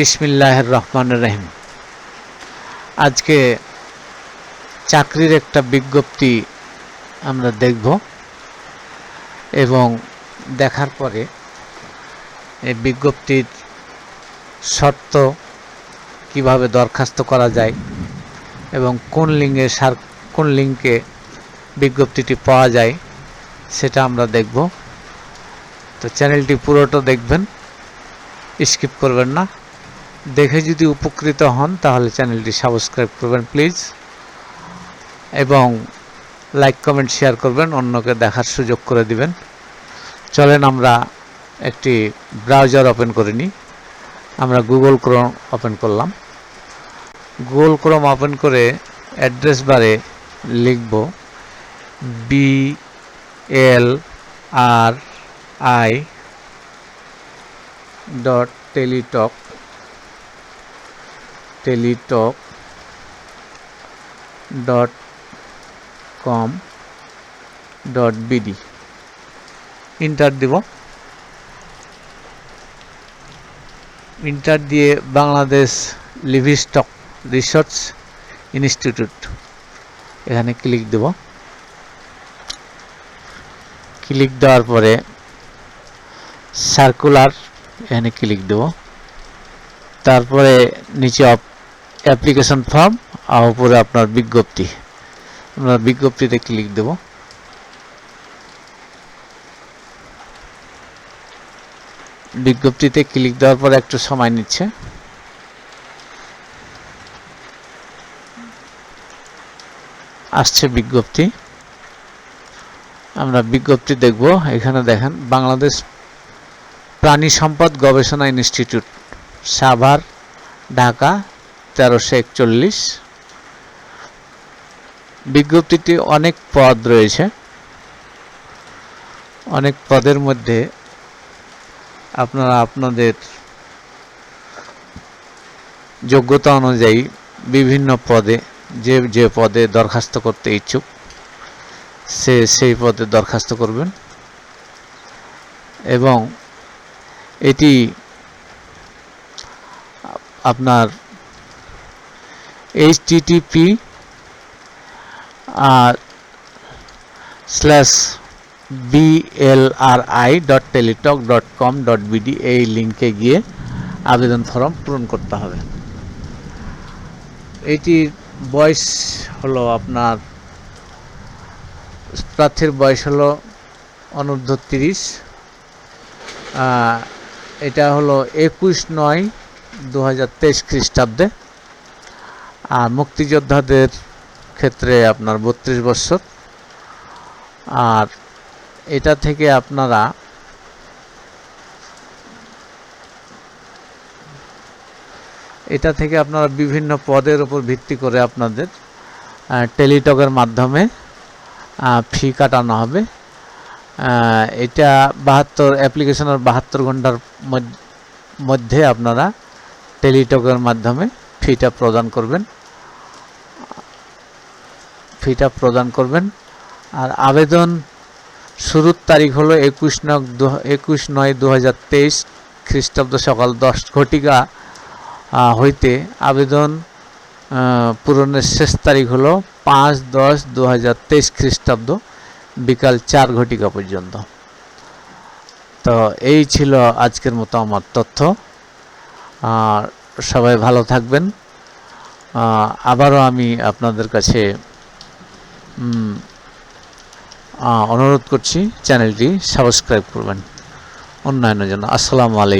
বিসমিল্লাহ রহমান রহিম আজকে চাকরির একটা বিজ্ঞপ্তি আমরা দেখব এবং দেখার পরে এই বিজ্ঞপ্তির শর্ত কীভাবে দরখাস্ত করা যায় এবং কোন লিঙ্কে সার কোন লিঙ্কে বিজ্ঞপ্তিটি পাওয়া যায় সেটা আমরা দেখব। তো চ্যানেলটি পুরোটা দেখবেন, স্কিপ করবেন না। দেখে যদি উপকৃত হন, তাহলে চ্যানেলটি সাবস্ক্রাইব করবেন, প্লিজ। এবং লাইক, কমেন্ট, শেয়ার করবেন, অন্যকে দেখার সুযোগ করে দিবেন। চলেন আমরা একটি ব্রাউজার ওপেন করে নিই। আমরা গুগল ক্রোম ওপেন করলাম। গুগল ক্রোম ওপেন করে অ্যাড্রেস বারে লিখব B L R I dot Teletalk Teletalk dot com dot BD enter দিব। ইন্টার দিয়ে বাংলাদেশ লিভিস্টক রিসার্চ ইনস্টিটিউট এখানে ক্লিক দেব। ক্লিক দেওয়ার পরে সার্কুলার এখানে ক্লিক দেব। তারপরে নিচে অ্যাপ্লিকেশন ফর্ম, আর উপরে আপনার বিজ্ঞপ্তি। আমরা বিজ্ঞপ্তিতে ক্লিক দেব। বিজ্ঞপ্তিতে ক্লিক দেওয়ার পর একটু সময় নিচ্ছে। আসছে বিজ্ঞপ্তি। আমরা বিজ্ঞপ্তি দেখব। এখানে দেখেন, বাংলাদেশ প্রাণী সম্পদ গবেষণা ইনস্টিটিউট, সাভার, ঢাকা। তেরোশো একচল্লিশ। বিজ্ঞপ্তিটি অনেক পদ রয়েছে। অনেক পদের মধ্যে আপনারা আপনাদের যোগ্যতা অনুযায়ী বিভিন্ন পদে যে যে পদে দরখাস্ত করতে ইচ্ছুক, সে, সেই পদে দরখাস্ত করবেন। এবং এটি আপনার এইচ টিটিপি আর slash BLRI dot Teletalk dot com dot BD এই লিঙ্কে গিয়ে আবেদন ফর্ম পূরণ করতে হবে। এটির বয়স হলো আপনার, প্রার্থীর বয়স হলো অনূর্ধ্ব তিরিশ। এটা হলো একুশ নয় দু হাজার তেইশ খ্রিস্টাব্দে। আর মুক্তিযোদ্ধাদের ক্ষেত্রে আপনার বত্রিশ বছর। আর এটা থেকে আপনারা এটা থেকে আপনারা বিভিন্ন পদের উপর ভিত্তি করে আপনাদের টেলিটকের মাধ্যমে ফি কাটানো হবে। এটা বাহাত্তর, অ্যাপ্লিকেশনের বাহাত্তর ঘণ্টার মধ্যে আপনারা টেলিটকের মাধ্যমে ফিটা প্রদান করবেন। ফিটা প্রদান করবেন। আর আবেদন শুরুর তারিখ হলো একুশ নয় একুশ নয় দু হাজার তেইশ খ্রিস্টাব্দ সকাল দশ ঘটিকা হইতে আবেদন পূরণের শেষ তারিখ হলো পাঁচ দশ দু হাজার তেইশ খ্রিস্টাব্দ বিকাল চার ঘটিকা পর্যন্ত। তো এই ছিল আজকের মতো আমার তথ্য। সবাই ভালো থাকবেন। আবারও আমি আপনাদের কাছে অনুরোধ করছি চ্যানেলটি সাবস্ক্রাইব করবেন। অন্যান্য জন্য আসসালামু আলাইকুম।